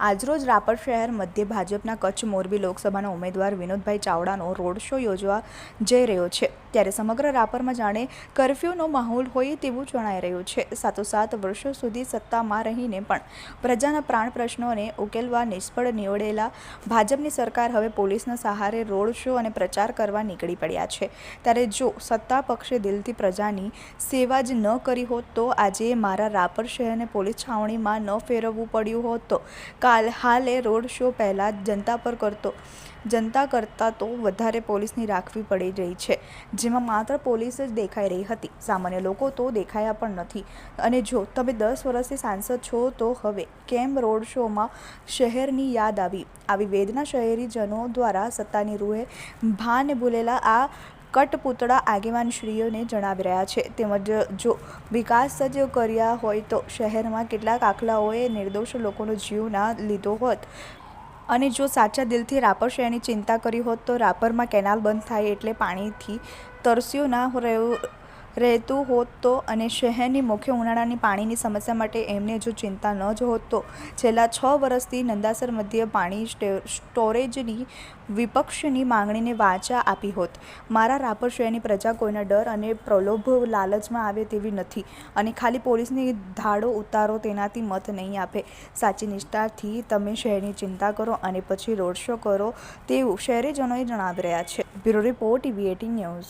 આજરોજ રાપર શહેર મધ્ય ભાજપના કચ્છ મોરબી લોકસભાના ઉમેદવાર વિનોદભાઈ ચાવડાનો રોડ શો યોજવા જઈ રહ્યો છે. ત્યારે સમગ્ર રાપરમાં જાણે કરફ્યુનો માહોલ હોય તેવું જણાઈ રહ્યું છે. સાતોસાત વર્ષો સુધી સત્તામાં રહીને પણ પ્રજાના પ્રાણ પ્રશ્નોને ઉકેલવા નિષ્ફળ નીવડેલા ભાજપની સરકાર હવે પોલીસના સહારે રોડ શો અને પ્રચાર કરવા નીકળી પડ્યા છે. ત્યારે જો સત્તા પક્ષે દિલથી પ્રજાની સેવા જ ન કરી હોત તો આજે મારા રાપર શહેરને પોલીસ છાવણીમાં ન ફેરવવું પડ્યું હોત તો કાલ હાલે રોડ શો પહેલાં જનતા પર કરતો. જનતા કરતાં તો વધારે પોલીસની રાખવી પડી રહી છે. જેમાં માત્ર પોલીસ જ દેખાઈ રહી હતી. સામાન્ય લોકો તો દેખાયા પણ નથી. અને જો તમે દસ વર્ષથી સાંસદ છો તો હવે કેમ રોડ શોમાં શહેરની યાદ આવી? આવી વેદના શહેરીજનો દ્વારા સત્તાની રૂહે ભાન ભૂલેલા આ કટપૂતળા આગેવાનશ્રીઓને જણાવી રહ્યા છે. તેમજ જો વિકાસ જ કર્યા હોય તો શહેરમાં કેટલાક આખલાઓએ નિર્દોષ લોકોનો જીવ ના લીધો હોત. અને જો સાચા દિલથી રાપર શહેરની ચિંતા કરી હોત તો રાપરમાં કેનાલ બંધ થાય એટલે પાણીથી તરસ્યું ના રહ્યું રહેતું હોત તો અને શહેરની મુખ્ય ઉનાળાની પાણીની સમસ્યા માટે એમને જો ચિંતા ન જ હોત તો છેલ્લા છ વર્ષથી નંદાસર મધ્ય પાણી સ્ટે- સ્ટોરેજની વિપક્ષની માંગણીને વાચા આપી હોત. મારા રાપર શહેરની પ્રજા કોઈના ડર અને પ્રલોભ લાલચમાં આવે તેવી નથી અને ખાલી પોલીસની ધાડો ઉતારો તેનાથી મત નહીં આપે. સાચી નિષ્ઠાથી તમે શહેરની ચિંતા કરો અને પછી રોડ શો કરો તેવું શહેરીજનોએ જણાવી રહ્યા છે. Bureau report TV eighteen news.